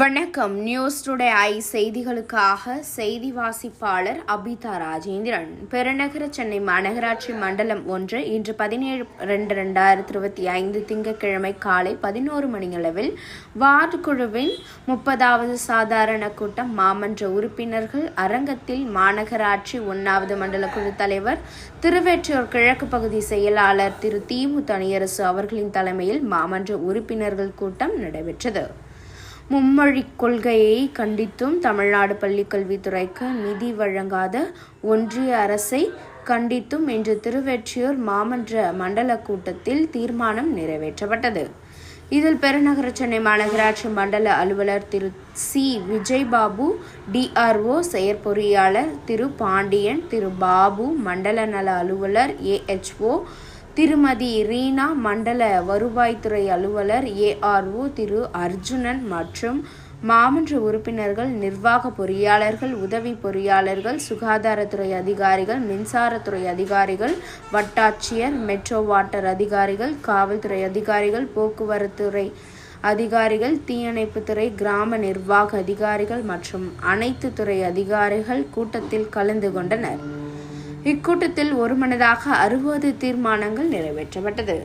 வணக்கம். News today I செய்திகளுக்காக செய்தி வாசிப்பாளர் அபிதா ராஜேந்திரன். பெருநகர சென்னை மாநகராட்சி மண்டலம் ஒன்று இன்று பதினேழு ரெண்டு ரெண்டாயிரத்தி இருபத்தி ஐந்து திங்கட்கிழமை காலை பதினோரு மணியளவில் வார்டு குழுவின் முப்பதாவது சாதாரண கூட்டம் மாமன்ற உறுப்பினர்கள் அரங்கத்தில் மாநகராட்சி ஒன்றாவது மண்டல குழு தலைவர் திருவெற்றியூர் கிழக்கு பகுதி செயலாளர் திரு. தீமு தனியரசு அவர்களின் தலைமையில் மாமன்ற உறுப்பினர்கள் கூட்டம் நடைபெற்றது. மும்மொழிக் கொள்கையை கண்டித்தும் தமிழ்நாடு பள்ளிக்கல்வித்துறைக்கு நிதி வழங்காத ஒன்றிய அரசை கண்டித்தும் இன்று திருவெற்றியூர் மாமன்ற மண்டல கூட்டத்தில் தீர்மானம் நிறைவேற்றப்பட்டது. இதில் பெருநகர சென்னை மாநகராட்சி மண்டல அலுவலர் திரு சி. விஜய்பாபு டிஆர்ஓ செயற்பொறியாளர் திரு பாண்டியன் திரு பாபு மண்டல நல அலுவலர் ஏஎச்ஓ திருமதி ரீனா மண்டல வருவாய்த்துறை அலுவலர் ஏஆர்ஓ திரு அர்ஜுனன் மற்றும் மாமன்ற உறுப்பினர்கள் நிர்வாக பொறியாளர்கள் உதவி பொறியாளர்கள் சுகாதாரத்துறை அதிகாரிகள் மின்சாரத்துறை அதிகாரிகள் வட்டாட்சியர் மெட்ரோ வாட்டர் அதிகாரிகள் காவல்துறை அதிகாரிகள் போக்குவரத்துறை அதிகாரிகள் தீயணைப்புத்துறை கிராம நிர்வாக அதிகாரிகள் மற்றும் அனைத்து துறை அதிகாரிகள் கூட்டத்தில் கலந்து கொண்டனர். இக்கூட்டத்தில் ஒருமனதாக அறுபது தீர்மானங்கள் நிறைவேற்றப்பட்டது.